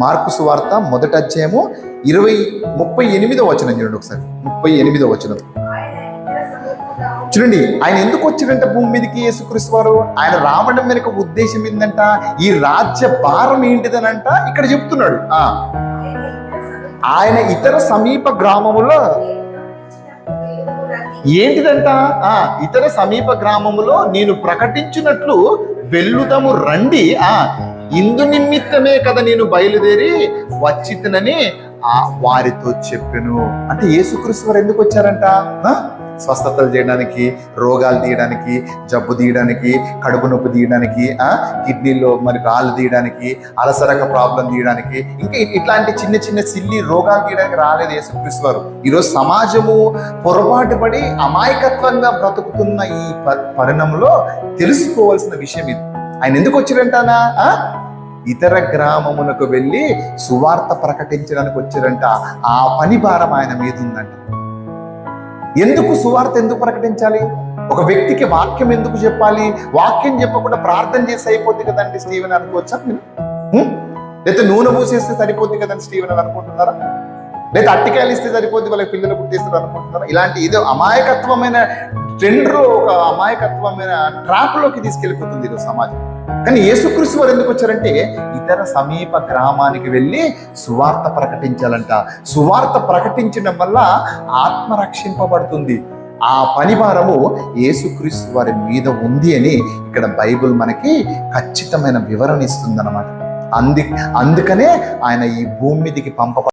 Mark సువార్త మొదట అధ్యాయము ఇరవై ముప్పై ఎనిమిదో వచనం చూడండి ఒకసారి. ముప్పై ఎనిమిదో వచనం. చూడండి ఆయన ఎందుకు వచ్చాడంట భూమి మీదకి యేసుక్రీస్తు వారు? ఆయన రావడం వెనుక ఉద్దేశం ఏంటంట ఈ రాజ్య భారం ఏంటిదనంట? ఇక్కడ చెప్తున్నాడు. ఆయన ఇతర సమీప గ్రామములో ఏంటిదంట? ఆ ఇతర సమీప గ్రామములో నేను ప్రకటించినట్లు వెల్లుదము రండి. ఆ ఇందు నిమిత్తమే కదా నేను బయలుదేరి వచ్చితనని ఆ వారితో చెప్పెను. అంటే యేసుక్రీస్తు వారు ఎందుకు వచ్చారంట? స్వస్థతలు చేయడానికి రోగాలు తీయడానికి జబ్బు తీయడానికి కడుపు నొప్పి తీయడానికి ఆ? కిడ్నీలో మరి రాళ్ళు తీయడానికి అలసరక ప్రాబ్లం తీయడానికి ఇంకా ఇట్లాంటి చిన్న చిన్న సిల్లి రోగాలు తీయడానికి రాలేదు యేసుక్రీస్తు వారు. ఈరోజు సమాజము పొరపాటు పడి అమాయకత్వంగా బ్రతుకుతున్న ఈ ప- పరిణంలో తెలుసుకోవాల్సిన విషయం ఇది. ఆయన ఎందుకు వచ్చిరంటానా? ఇతర గ్రామమునకు వెళ్ళి సువార్త ప్రకటించడానికి వచ్చారంట. ఆ పని భారం ఆయన మీద ఉందంట. ఎందుకు సువార్త ఎందుకు ప్రకటించాలి? ఒక వ్యక్తికి వాక్యం ఎందుకు చెప్పాలి? వాక్యం చెప్పకుండా ప్రార్థన చేసి అయిపోద్ది కదండి స్టీవెన్ అనుకోవచ్చా మీరు? లేకపోతే నూనె పూసేస్తే సరిపోద్ది కదండి స్టీవెన్ అని అనుకుంటున్నారా? లేదా అట్టికాయలు ఇస్తే సరిపోద్ది వాళ్ళకి పిల్లలు పుట్టిస్తారు అనుకుంటున్నారు? ఇలాంటి ఏదో అమాయకత్వమైన ట్రెండ్లో ఒక అమాయకత్వమైన ట్రాప్లోకి తీసుకెళ్ళిపోతుంది ఈరోజు సమాజం. కానీ యేసుక్రీస్తు వారు ఎందుకు వచ్చారంటే ఇతర సమీప గ్రామానికి వెళ్ళి సువార్త ప్రకటించాలంట. సువార్త ప్రకటించడం వల్ల ఆత్మ రక్షింపబడుతుంది. ఆ పనిభారము యేసుక్రీస్తు వారి మీద ఉంది అని ఇక్కడ బైబిల్ మనకి ఖచ్చితమైన వివరణ ఇస్తుంది అన్నమాట అంది అందుకనే ఆయన ఈ భూమి మీదకి పంప